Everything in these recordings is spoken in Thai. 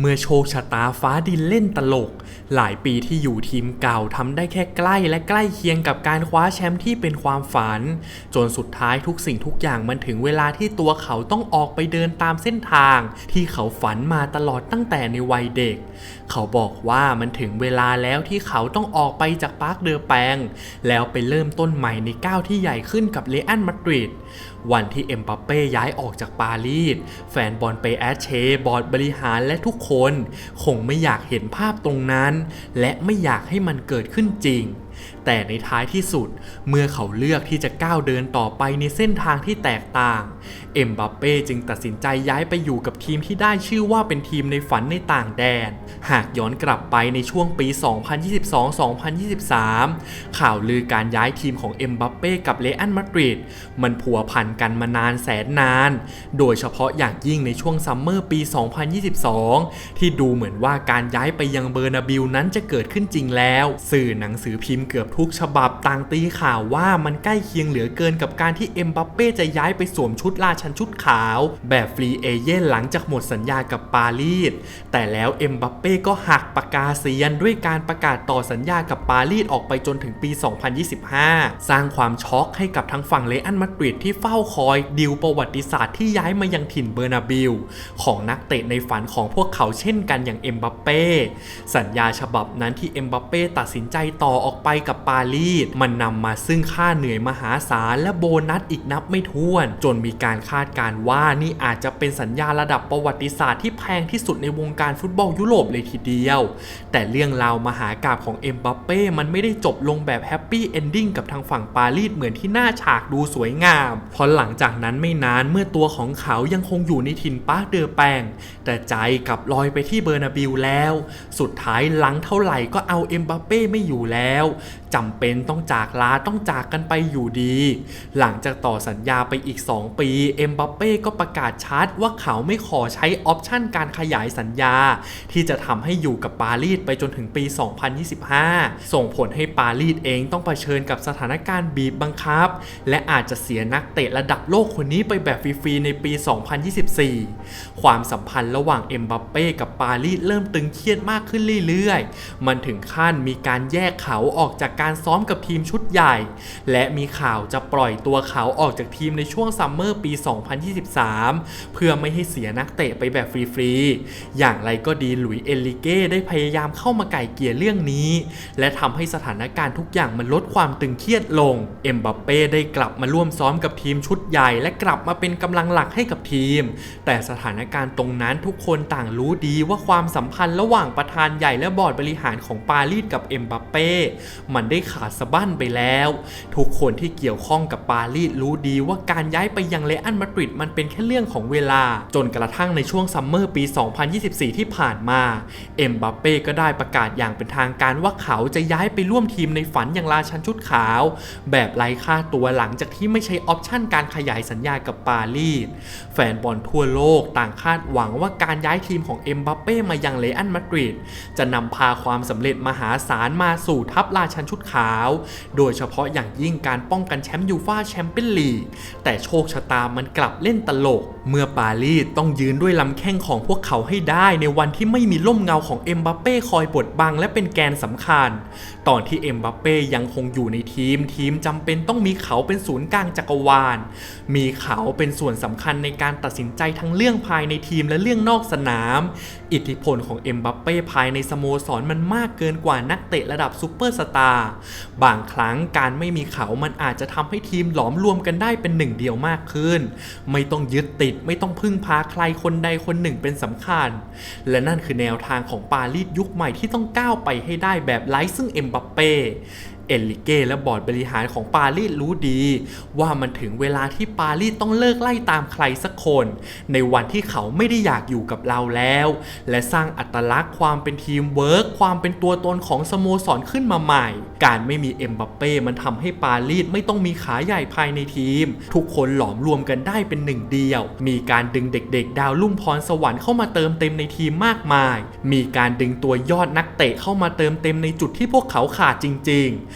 เมื่อโชคชะตาฟ้าดินเล่นตลก หลายปีที่อยู่ทีมเก่าทำได้แค่ใกล้และใกล้เคียงกับการคว้าแชมป์ที่เป็นความฝัน จนสุดท้ายทุกสิ่งทุกอย่างมันถึงเวลาที่ตัวเขาต้องออกไปเดินตามเส้นทาง ที่เขาฝันมาตลอดตั้งแต่ในวัยเด็ก เขาบอกว่ามันถึงเวลาแล้วที่เขาต้องออกไปจากปาร์คเดอแปงแล้วไปเริ่มต้นใหม่ในก้าวที่ใหญ่ขึ้นกับเลอันมาดริด วันที่เอ็มบัปเป้ย้ายออกจากปารีสแฟนบอลไปแอชเชบอร์ดบริหารและทุกคน คงไม่อยากเห็นภาพตรงนั้น และไม่อยากให้มันเกิดขึ้นจริง แต่ในท้ายที่สุดเมื่อเขาเลือกที่จะก้าวเดินต่อไปในเส้นทางที่แตกต่าง เอ็มบัปเป้จึงตัดสินใจย้ายไปอยู่กับทีมที่ได้ชื่อว่าเป็นทีมในฝันในต่างแดน หากย้อนกลับไปในช่วงปี 2022-2023 ข่าวลือการย้ายทีมของเอ็มบัปเป้กับเลอันมาดริดมันผัวพันกันมานานแสนนาน โดยเฉพาะอย่างยิ่งในช่วงซัมเมอร์ปี 2022 ที่ดูเหมือนว่าการย้ายไปยังเบอร์นาบิลนั้นจะเกิดขึ้นจริงแล้ว สื่อหนังสือพิมพ์เกือบทุกฉบับต่างตีข่าวว่ามันใกล้เคียงเหลือเกินกับการที่เอ็มบัปเป้จะย้ายไปสวมชุดราชันชุดขาว แบบฟรีเอเย่นหลังจากหมดสัญญากับปารีสแต่แล้วเอ็มบัปเป้ก็หักปากกาเซียนด้วยการประกาศต่อสัญญากับปารีสออกไปจนถึงปี 2025 สร้างความช็อกให้กับทั้งฝั่งเลอันมาดริดที่เฝ้าคอยดิวประวัติศาสตร์ที่ย้ายมายังถิ่นเบอร์นาบิลของนักเตะในฝันของพวกเขาเช่นกันอย่างเอ็มบัปเป้สัญญาฉบับนั้นที่เอ็มบัปเป้ตัดสินใจต่อออกไปกับปารีสมันนำมาซึ่งค่าเหนื่อยมหาศาลและโบนัสอีกนับไม่ถ้วน จนมีการคาดการ์ว่านี่อาจจะเป็นสัญญาระดับประวัติศาสตร์ที่แพงที่สุดในวงการฟุตบอลยุโรปเลยทีเดียว แต่เรื่องราวมหากราบของเอ็มบัปเป้มันไม่ได้จบลงแบบแฮปปี้เอนดิ้งกับทางฝั่งปารีสเหมือนที่หน้าฉากดูสวยงามเพราะหลังจากนั้นไม่นานเมื่อตัวของเขายังคงอยู่ในถิ่นปาร์คเดอแปงแต่ใจกลับลอยไปที่เบอร์นาบิลแล้ว สุดท้ายหลังเท่าไหร่ก็เอาเอ็มบัปเป้ไม่อยู่แล้วจำเป็นต้องจากลาต้องจากกันไปอยู่ดี หลังจากต่อสัญญาไปอีก 2 ปีเอ็มบัปเป้ก็ประกาศชัดว่าเขาไม่ขอใช้ออปชั่นการขยายสัญญา ที่จะทำให้อยู่กับปารีสไปจนถึงปี 2025 ส่งผลให้ปารีสเองต้องเผชิญกับสถานการณ์บีบบังคับ และอาจจะเสียนักเตะระดับโลกคนนี้ไปแบบฟรีๆในปี 2024 ความสัมพันธ์ระหว่างเอ็มบัปเป้กับปารีสเริ่มตึงเครียดมากขึ้นเรื่อยๆ มันถึงขั้นมีการแยกเขาออกจากการซ้อมกับทีมชุดใหญ่ และมีข่าวจะปล่อยตัวเขาออกจากทีมในช่วงซัมเมอร์ปี 2023 เพื่อไม่ให้เสียนักเตะไปแบบฟรีๆ อย่างไรก็ดีหลุยเอลิเก้ได้พยายามเข้ามาไก่เกลี่ยเรื่องนี้ และทำให้สถานการณ์ทุกอย่างมันลดความตึงเครียดลง เอ็มบัปเป้ได้กลับมาร่วมซ้อมกับทีมชุดใหญ่ และกลับมาเป็นกำลังหลักให้กับทีม แต่สถานการณ์ตรงนั้นทุกคนต่างรู้ดีว่าความสัมพันธ์ระหว่างประธานใหญ่และบอร์ดบริหารของปารีสกับเอ็มบัปเป้มันได้ขาดสะบั้นไปแล้ว ทุกคนที่เกี่ยวข้องกับปารีสรู้ดีว่าการย้ายไปยังเลอันมาดริดมันเป็นแค่เรื่องของเวลา จนกระทั่งในช่วงซัมเมอร์ปี 2024 ที่ผ่านมา เอ็มบัปเป้ก็ได้ประกาศอย่างเป็นทางการว่าเขาจะย้ายไปร่วมทีมในฝันอย่างราชันชุดขาว แบบไร้ค่าตัวหลังจากที่ไม่ใช่ออปชั่นการขยายสัญญากับปารีสแฟนบอลทั่วโลกต่างคาดหวังว่าการย้ายทีมของเอ็มบัปเป้มายังเลอันมาดริดจะนำพาความสำเร็จมหาศาลมาสู่ทัพราชนชุดขาว โดยเฉพาะอย่างยิ่งการป้องกันแชมป์ยูฟ่าแชมเปี้ยนลีก แต่โชคชะตามันกลับเล่นตลก เมื่อปารีสต้องยืนด้วยลำแข้งของพวกเขาให้ได้ในวันที่ไม่มีล่มเงาของเอ็มบัปเป้คอยบดบังและเป็นแกนสำคัญ ตอนที่เอ็มบัปเป้ยังคงอยู่ในทีมทีมจำเป็นต้องมีเขาเป็นศูนย์กลางจักรวาล มีเขาเป็นส่วนสำคัญในการตัดสินใจทั้งเรื่องภายในทีมและเรื่องนอกสนาม อิทธิพลของเอ็มบัปเป้ภายในสโมสรมันมากเกินกว่านักเตะระดับซูเปอร์สตาร์บางครั้งการไม่มีเขามันอาจจะทำให้ทีมหลอมรวมกันได้เป็นหนึ่งเดียวมากขึ้น ไม่ต้องยึดติดไม่ต้องพึ่งพาใครคนใดคนหนึ่งเป็นสำคัญ และนั่นคือแนวทางของปารีสยุคใหม่ที่ต้องก้าวไปให้ได้แบบไร้ซึ่งเอ็มบัปเป้ เอลลิเก้และบอร์ดบริหารของปารีสรู้ดี ว่ามันถึงเวลาที่ปารีสต้องเลิกไล่ตามใครสักคน ในวันที่เขาไม่ได้อยากอยู่กับเราแล้ว และสร้างอัตลักษณ์ความเป็นทีมเวิร์กความเป็นตัวตนของสโมสรขึ้นมาใหม่ การไม่มีเอ็มบัปเป้มันทำให้ปารีสไม่ต้องมีขาใหญ่ภายในทีม ทุกคนหลอมรวมกันได้เป็นหนึ่งเดียว มีการดึงเด็ก ๆ ดาวลุ่มพรสวรรค์เข้ามาเติมเต็มในทีมมากมาย มีการดึงตัวยอดนักเตะเข้ามาเติมเต็มในจุดที่พวกเขาขาดจริง ๆ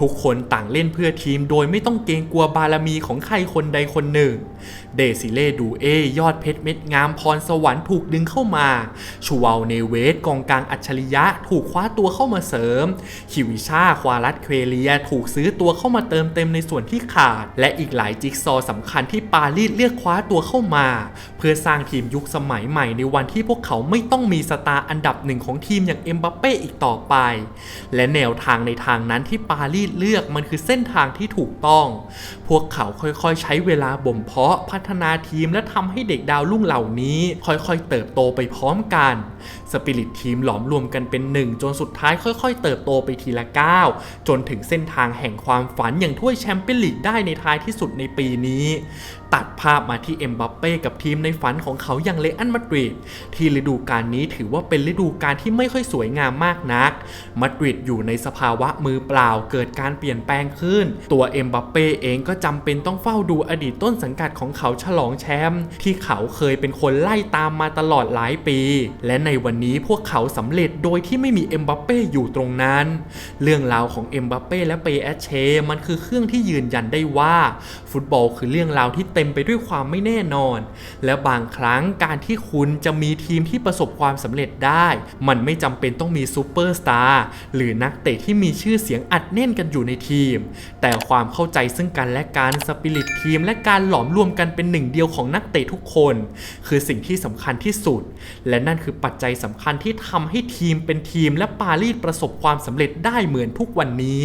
ทุกคนต่างเล่นเพื่อทีมโดยไม่ต้องเกรงกลัวบารมีของใครคนใดคนหนึ่ง เดซิเล่ดูเอยอดเพชรเม็ดงามพรสวรรค์ถูกดึงเข้ามาชูวาเนเวสกองกลางอัจฉริยะถูกคว้าตัวเข้ามาเสริม คิวิชาควารัตเคเลียถูกซื้อตัวเข้ามาเติมเต็มในส่วนที่ขาด และอีกหลายจิ๊กซอว์สำคัญที่ปารีสเลือกคว้าตัวเข้ามา เพื่อสร้างทีมยุคสมัยใหม่ในวันที่พวกเขาไม่ต้องมีสตาร์อันดับหนึ่งของทีมอย่างเอ็มบัปเป้อีกต่อไป และแนวทางในทางนั้นที่ปารีสเลือกมันคือเส้นทางที่ถูกต้อง พวกเขาค่อยๆ ใช้เวลาบ่มเพาะพัฒนาทีมและทำให้เด็กดาวรุ่งเหล่านี้ ค่อยๆ เติบโตไปพร้อมกัน สปิริตทีมหลอมรวมกันเป็นหนึ่งจนสุดท้ายค่อยๆ เติบโตไปทีละก้าวจนถึงเส้นทางแห่งความฝันอย่างถ้วยแชมเปี้ยนลีกได้ในท้ายที่สุดในปีนี้ ตัดภาพมาที่เอ็มบัปเป้กับทีมในฝันของเขาอย่างเลอันมาดริดที่ฤดูกาลนี้ถือว่าเป็นฤดูกาลที่ไม่ค่อยสวยงามมากนัก มาดริดอยู่ในสภาวะมือเปล่าเกิดการเปลี่ยนแปลงขึ้น ตัวเอ็มบัปเป้เองก็จำเป็นต้องเฝ้าดูอดีตต้นสังกัดของเขาฉลองแชมป์ที่เขาเคยเป็นคนไล่ตามมาตลอดหลายปี และในวันนี้พวกเขาสำเร็จโดยที่ไม่มีเอ็มบัปเป้อยู่ตรงนั้น เรื่องราวของเอ็มบัปเป้และเปแอชเชมันคือเครื่องที่ยืนยันได้ว่า ฟุตบอลคือเรื่องราวที่เต็มไปด้วยความไม่แน่นอน และบางครั้งการที่คุณจะมีทีมที่ประสบความสำเร็จได้ มันไม่จำเป็นต้องมีซูเปอร์สตาร์หรือนักเตะที่มีชื่อเสียงอัดแน่นกันอยู่ในทีม แต่ความเข้าใจซึ่งกันและการสปิริตทีม และการหลอมรวมกันเป็นหนึ่งเดียวของนักเตะทุกคน คือสิ่งที่สำคัญที่สุด และนั่นคือปัจจัยสำคัญที่ทำให้ทีมเป็นทีม และปารีสประสบความสำเร็จได้เหมือนทุกวันนี้